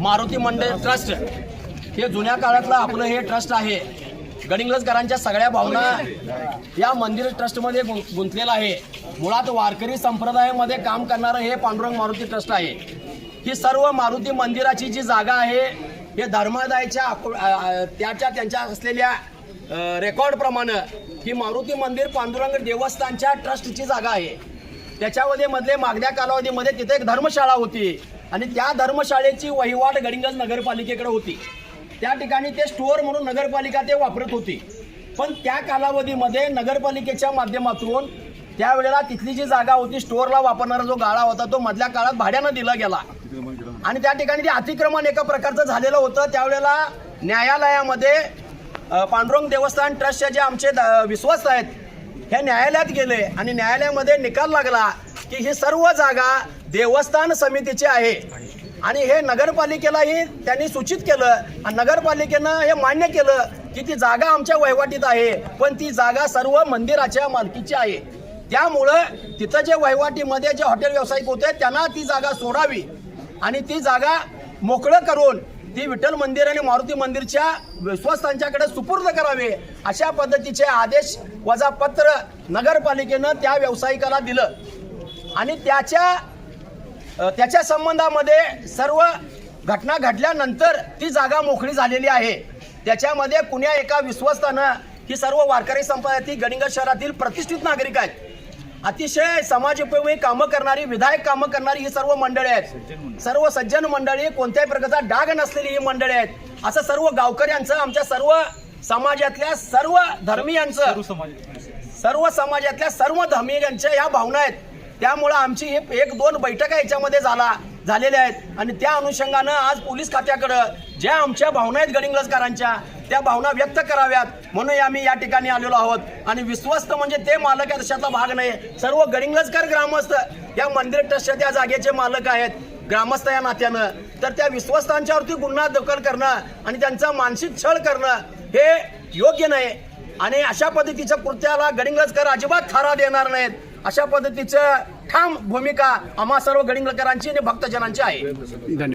मारुती मंडळ ट्रस्ट. हे जुन्या काळातलं आपलं हे ट्रस्ट आहे. गडिंगलजकरांच्या सगळ्या भावना या मंदिर ट्रस्टमध्ये गुं गुंतलेलं आहे. मुळात वारकरी संप्रदायामध्ये काम करणारं हे पांडुरंग मारुती ट्रस्ट आहे. ही सर्व मारुती मंदिराची जी जागा आहे हे धर्मादायच्या त्याच्या त्यांच्या असलेल्या रेकॉर्डप्रमाणे ही मारुती मंदिर पांडुरंग देवस्थानच्या ट्रस्टची जागा आहे. त्याच्यामध्ये मधले मागण्या कालावधीमध्ये तिथे एक धर्मशाळा होती. आणि त्या धर्मशाळेची वहिवाट गडिंगज नगरपालिकेकडे होती. त्या ठिकाणी ते स्टोअर म्हणून नगरपालिका ते वापरत होती. पण त्या कालावधीमध्ये नगरपालिकेच्या माध्यमातून त्यावेळेला तिथली जी जागा होती स्टोअरला वापरणारा जो गाळा होता तो मधल्या काळात भाड्यानं दिला गेला. आणि त्या ठिकाणी ते अतिक्रमण एका प्रकारचं झालेलं होतं त्यावेळेला न्यायालयामध्ये पांडुरंग देवस्थान ट्रस्टचे जे आमचे द- आहेत हे न्यायालयात गेले आणि न्यायालयामध्ये निकाल लागला. की ही सर्व जागा देवस्थान समितीची आहे. आणि हे नगरपालिकेलाही त्यांनी सूचित केलं आणि नगरपालिकेनं हे मान्य केलं की ती जागा आमच्या वहिवाटीत आहे पण ती जागा सर्व मंदिराच्या मालकीची आहे. त्यामुळं तिथं जे वहिवाटीमध्ये जे हॉटेल व्यावसायिक होते त्यांना ती जागा सोडावी आणि ती जागा मोकळं करून ती विठ्ठल मंदिर आणि मारुती मंदिरच्या विश्वस्तांच्याकडे सुपूर्द करावे अशा पद्धतीचे आदेश वजा पत्र नगरपालिकेनं त्या व्यावसायिकाला दिलं. आणि त्याच्या त्याच्या संबंधामध्ये सर्व घटना घडल्यानंतर ती जागा मोकळी झालेली आहे. त्याच्यामध्ये कुण्या एका विश्वस्तानं ही सर्व वारकरी संप्रदायातील गडिंगज शहरातील प्रतिष्ठित नागरिक आहेत. अतिशय समाजोपयोगी कामं करणारी विधायक कामं करणारी ही सर्व मंडळी आहेत. सर्व सज्जन मंडळी कोणत्याही प्रकारचा डाग नसलेली ही मंडळी आहेत. असं सर्व गावकऱ्यांचं आमच्या सर्व समाजातल्या सर्व धर्मीयांचं सर्व समाजातल्या सर्व धर्मीयांच्या या भावना आहेत. त्यामुळं आमची ही एक दोन बैठका याच्यामध्ये झाला झालेल्या आहेत. आणि त्या अनुषंगानं आज पोलीस खात्याकडं ज्या आमच्या भावना आहेत गडिंग्लजकारांच्या त्या भावना व्यक्त कराव्यात. म्हणून आम्ही या ठिकाणी आलेलो आहोत. आणि विश्वस्त म्हणजे ते मालक या तशातला भाग नाही. सर्व गडिंगलजकर ग्रामस्थ या मंदिर ट्रस्टच्या त्या जागेचे मालक आहेत ग्रामस्थ या नात्यानं. तर त्या विश्वस्तांच्यावरती गुन्हा दाखल करणं आणि त्यांचा मानसिक छळ करणं हे योग्य नाही. आणि अशा पद्धतीच्या कृत्याला गडिंगलजकर अजिबात थारा देणार नाहीत. अशा पद्धतीचं ठाम भूमिका आम्हा सर्व गडिंगकरांची आणि भक्तजनांची आहे. धन्यवाद.